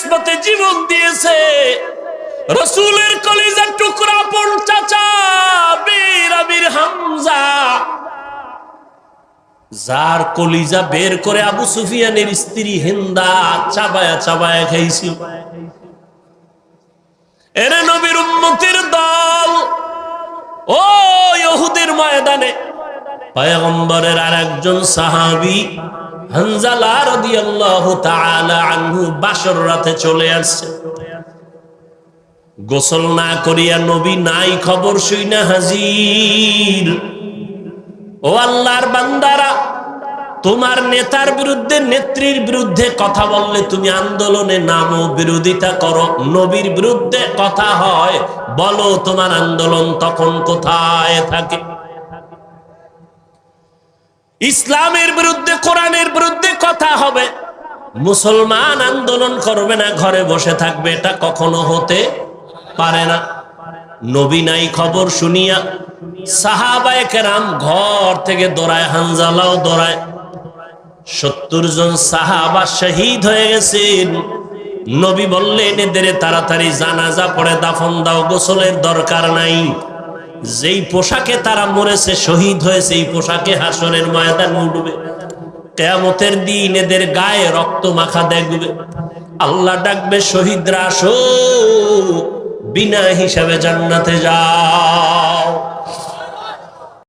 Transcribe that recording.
কিসমতে জীবন দিয়েছে। রসুলের কলিজার টুকরা পণ চাচা, বীর আমির হামজা। যার কলিজা বের করে আবু সুফিয়ানের স্ত্রী হিন্দা চাবায়া চাবায়া খাইছিল। এরে নবীর উম্মতির দল, ও ইহুদের ময়দানে পয়গম্বরের আর একজন সাহাবি হানজালা রাদিয়াল্লাহু তাআলা আনহু বাসর রাতে চলে আসছে। গোসল না করিয়া নবী নাই খবর শুই হাজির। ও আল্লাহর বান্দারা, তোমার নেতার বিরুদ্ধে, নেত্রীর বিরুদ্ধে কথা বললে তুমি আন্দোলনে নামো, বিরোধিতা করো, নবীর বিরুদ্ধে কথা হয়, বলো তোমার আন্দোলন তখন কোথায় থাকে? ইসলামের বিরুদ্ধে, কোরআনের বিরুদ্ধে কথা হবে। মুসলমান আন্দোলন করবে না, ঘরে বসে থাকবে, এটা কখনো হতে পারে না। নবী নাই খবর শুনিয়া সাহাবায়ে কেরাম ঘর থেকে দৌড়ায়, হানজালাও দৌড়ায়। সত্তর জন সাহাবা শহীদ হয়ে গেছেন। নবী বললেন, এদের তাড়াতাড়ি জানাজা পড়ে, দাফন দাও, গোসলের দরকার নাই। যেই পোশাকে তারা মরেছে, শহীদ হয়েছে, এই পোশাকে হাসনের ময়দান উঠবে কেয়ামতের দিন এদের গায়ে রক্ত মাখা দেখবে। আল্লাহ ডাকবে, শহীদরা আসো, বিনা হিসাবে জান্নাতে যাও।